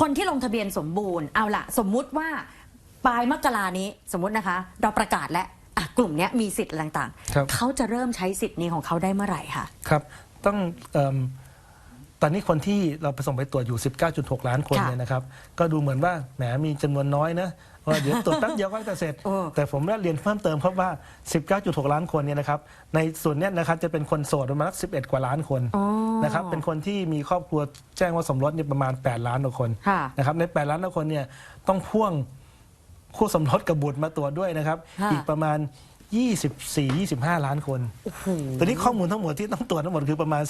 คนที่ลงทะเบียนสมบูรณ์เอาละสมมุติว่าปลายมกรานี้สมมุตินะคะ เราประกาศแล้วอะกลุ่มเนี้ยมีสิทธิ์อะไรต่างครับ ๆ เขาจะเริ่มใช้สิทธิ์นี้ของเขาได้เมื่อไหร่คะ ครับ ต้องเอิ่ม ตอนนี้คนที่เราไปส่งไปตรวจอยู่ 19.6 ล้านคนค่ะเนี่ยนะครับ ก็ดูเหมือนว่าแหมมีจำนวนน้อยนะว่าเดี๋ยวตรวจแป๊บเดียวก็จะเสร็จเออแต่ผมได้เรียนเพิ่มเติมครับว่า 19.6 ล้านคนเนี่ยนะครับ ในส่วนเนี้ยนะครับจะเป็นคนโสดประมาณสัก11 กว่าล้านคนอ๋อ นะครับ เป็นคนที่มีครอบครัวแจ้งว่าสมรสเนี่ยประมาณ 8 ล้านกว่าคนค่ะ นะครับ ใน 8 ล้านกว่าคนเนี่ยต้องพ่วงคู่สมรสกับบุตรมาตรวจด้วยนะครับ ค่ะ อีกประมาณ 24-25 ล้านคนโอ้โหตอนนี้ข้อมูลทั้งหมดที่ต้องตรวจทั้งหมดคือประมาณ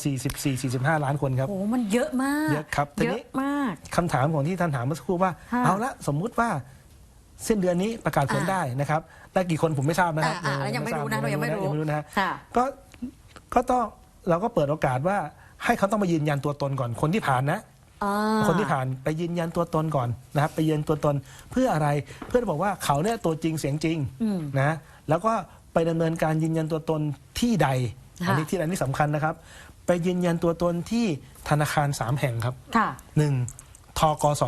44-45 ล้านคนครับ โอ้โหมันเยอะมากเยอะครับทีเยนี้ อะมาก คำถามของที่ท่านถามเมื่อสักครู่ว่า ค่ะเอาละสมมุติว่าสิ้นเดือนนี้ประกาศผลอ่าได้นะครับได้กี่คนผมไม่ทราบนะครับอ่าอ่าแล้วยังไม่รู้นะเรายังไม่รู้ ยังไม่รู้นะค่ะ ก็ก็ต้องเราก็เปิดโอกาสว่าให้เขาต้องมายืนยันตัวตนก่อนคนที่ผ่านนะ อ่า คนที่ผ่านไปยืนยันตัวตนก่อนนะครับไปยืนยันตัวตนเพื่ออะไรเพื่อจะบอกว่าเขาเนี่ยตัวจริงเสียงจริงอืมนะแล้วก็ไปดำเนินการยืนยันตัวตนที่ใด ค่ะ อันนี้ที่อันนี้สำคัญนะครับ ไปยืนยันตัวตนที่ธนาคารสามแห่งครับ ค่ะหนึ่งทกส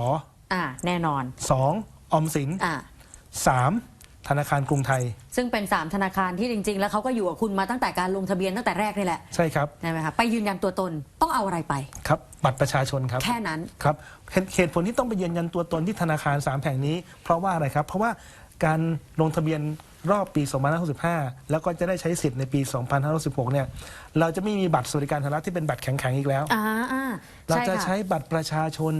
อ่า แน่นอนสองออมสิน อ่าสาม ธนาคารกรุงไทย ซึ่งเป็น 3 ธนาคารที่จริง ๆ แล้วเขาก็อยู่กับคุณมาตั้งแต่การลงทะเบียนตั้งแต่แรกนี่แหละใช่ครับใช่ไหมคะไปยืนยันตัวตนต้องเอาอะไรไป ครับบัตรประชาชนครับแค่นั้นครับเหตุเหตุผลที่ต้องไปยืนยันตัวตนที่ธนาคารสามแห่งนี้ เพราะว่าอะไรครับ เพราะว่าการลงทะเบียนรอบปี 2565 แล้วก็จะได้ใช้สิทธิ์ในปี 2566 เนี่ย เราจะไม่มีบัตรสวัสดิการแห่งรัฐที่เป็นบัตรแข็งๆ อีกแล้วอ่าอ่าเราใช่จะค่ะใช้บัตรประชาชน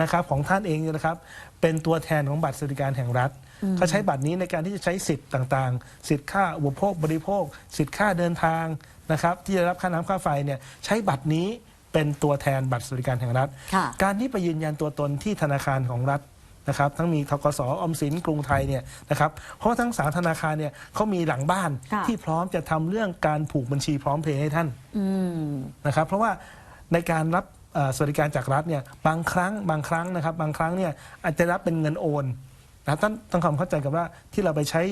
นะครับของท่านเองเนี่ยนะครับ เป็นตัวแทนของบัตรสวัสดิการแห่งรัฐ เขาใช้บัตรนี้ในการที่จะใช้สิทธิ์ต่างๆ สิทธิ์ค่าอุปโภคบริโภค สิทธิ์ค่าเดินทางนะครับที่จะรับค่าน้ำค่าไฟเนี่ยใช้บัตรนี้เป็นตัวแทนบัตรสวัสดิการแห่งรัฐ ค่ะ การที่ไปยืนยันตัวตนที่ธนาคารของรัฐนะครับ ทั้งมีทกสออมสินกรุงไทยเนี่ยนะครับเพราะว่าทั้งสามธนาคารเนี่ยเขามีหลังบ้านค่ะ ที่พร้อมจะทำเรื่องการผูกบัญชีพร้อมเพย์ให้ท่าน อืม นะครับเพราะว่าในการรับเอ่อสวัสดิการจากรัฐเนี่ยบางครั้งบางครั้งนะครับบางครั้งเนี่ยอาจจะรับเป็นเงินโอน นะครับต้องต้องความเข้าใจกับว่าที่เราไปใช้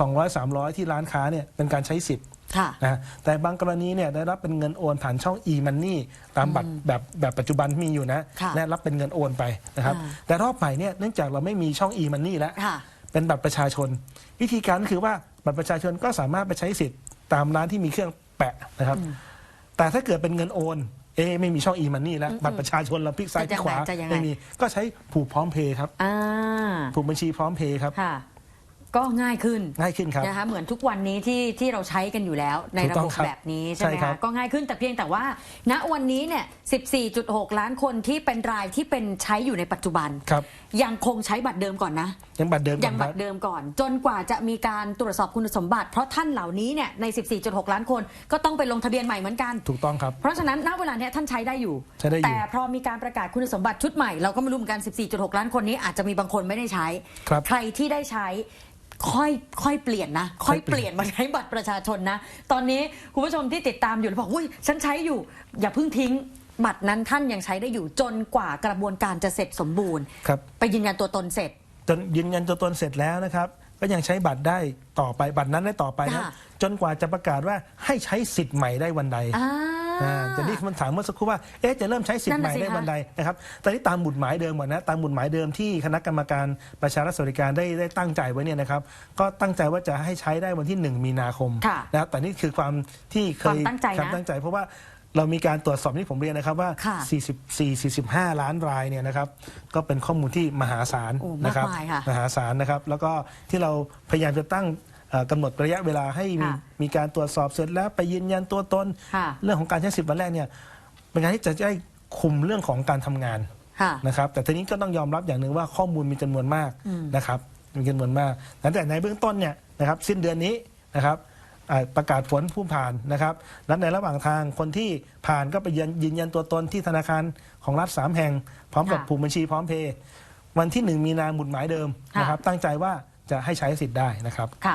สองร้อยสามร้อยที่ร้านค้าเนี่ยเป็นการใช้สิทธิ์ค่ะ นะแต่บางกรณีเนี่ยได้รับเป็นเงินโอนผ่านช่อง e-money ตามบัตรแบบแบบปัจจุบันที่มีอยู่นะค่ะและรับเป็นเงินโอนไปนะครับ อ่า แต่รอบใหม่เนี่ยเนื่องจากเราไม่มีช่อง e-money แล้ว ค่ะ เป็นบัตรประชาชน วิธีการก็คือว่าบัตรประชาชนก็สามารถไปใช้สิทธิ์ตามร้านที่มีเครื่องแปะนะครับ แต่ถ้าเกิดเป็นเงินโอน เอะไม่มีช่อง e-money แล้วบัตรประชาชนเราพลิกซ้ายพลิกขวาจะยังไง ไม่มีก็ใช้ผูกพร้อมเพย์ครับ อ่า ผูกบัญชีพร้อมเพย์ครับ ค่ะ ก็ง่ายขึ้นง่ายขึ้นครับ นะคะเหมือนทุกวันนี้ที่ที่เราใช้กันอยู่แล้วในถูกระต้บองบครับแบบนี้ใช่ไหมใช่ครัคะบ ก็ง่ายขึ้นแต่เพียงแต่ว่า ณวันนี้เนี่ย 14.6 ล้านคนที่เป็นรายที่เป็นใช้อยู่ในปัจจุบัน ครับยังคงใช้บัตรเดิมก่อนนะ ยังบัตรเดิมก่ยัองนคบัรัตบ รเดิมก่อน จนกว่าจะมีการตรวจสอบคุณสมบัติ เพราะท่านเหล่านี้เนี่ยใน 14.6 ล้านคนก็ต้องไปลงทะเบียนใหม่เหมือนกัน ถูกต้องครับ เพราะฉะนั้นณเวลาเนี้ยท่านใช้ได้อยู่ ใช้ได้อยู่ แต่พอมีการประกาศคุณสมบัติชุดใหม่ เราก็ไม่รู้เหมือนกัน 14.6 ล้านคนนี้อาจจะมีบางคนไม่ได้ใช้ ครับ ใครที่ได้ใช้ ค่อยค่อยเปลี่ยนนะ ค่ค่ออยยเปเปลี่ลี่ยยนนมาใช้บัตรประชาชนนะ ตอนนี้คุณผู้ชมที่ติดตามอยู่แล้วบอกอุ้ยฉันใช้อยู่ อย่าเพิ่งทิ้งบัตรนั้นท่านยังใช้ได้อยู่จนกว่ากระบวนการจะเสร็จสมบูรณ์ ครับไปยืนยันตัวตนเสร็จ จนยืนยันตัวตนเสร็จแล้วนะครับ ก็ยังใช้บัตรได้ต่อไปบัตรนั้นได้ต่อไปนะค่ะ จนกว่าจะประกาศว่าให้ใช้สิทธิ์ใหม่ได้วันใด อ่า อ่าแต่นี่มันถามเมื่อสักครู่ว่า เอ๊ะ จะเริ่มใช้สิทธิ์ใหม่นั่นน่ะสิได้คะ วันใดนะครับ ตอนนี้ตามหมุดหมายเดิมก่อนนะ ตามหมุดหมายเดิมที่คณะกรรมการประชารัฐสวัสดิการได้ได้ตั้งใจไว้เนี่ยนะครับ ก็ตั้งใจว่าจะให้ใช้ได้วันที่ 1 มีนาคมค่ะนะครับ แต่นี่คือความที่เคยความตั้งใจนะความตั้งใจ เพราะว่าเรามีการตรวจสอบที่ผมเรียนนะครับว่า ค่ะ 44 45 ล้านรายเนี่ยนะครับ ก็เป็นข้อมูลที่มหาศาลโอ้นะครับมากมายค่ะ มหาศาลนะครับ แล้วก็ที่เราพยายามจะตั้ง เอ่อกำหนดระยะเวลาให้มีค่ะมีการตรวจสอบเสร็จแล้วไปยืนยันตัวตน ค่ะ เรื่องของการใช้สิทธิ์วันแรกเนี่ยเป็นการที่จะได้คุมเรื่องของการทำงาน ค่ะ นะครับแต่ทีนี้ก็ต้องยอมรับอย่างหนึ่งว่าข้อมูลมีจำนวนมากอืมนะครับมีจำนวนมากแต่ในเบื้องต้นเนี่ยนะครับสิ้นเดือนนี้นะครับอ่าประกาศผลผู้ผ่านนะครับและในระหว่างทางคนที่ผ่านก็ไปยืนยืนยันตัวตนที่ธนาคารของรัฐสามแห่ง พร้อมกับค่ะผูกบัญชีพร้อมเพย์วันที่หนึ่งมีนาหมุดหมายเดิมนะครับตั้งใจว่าจะให้ใช้สิทธิ์ได้นะครับ ค่ะ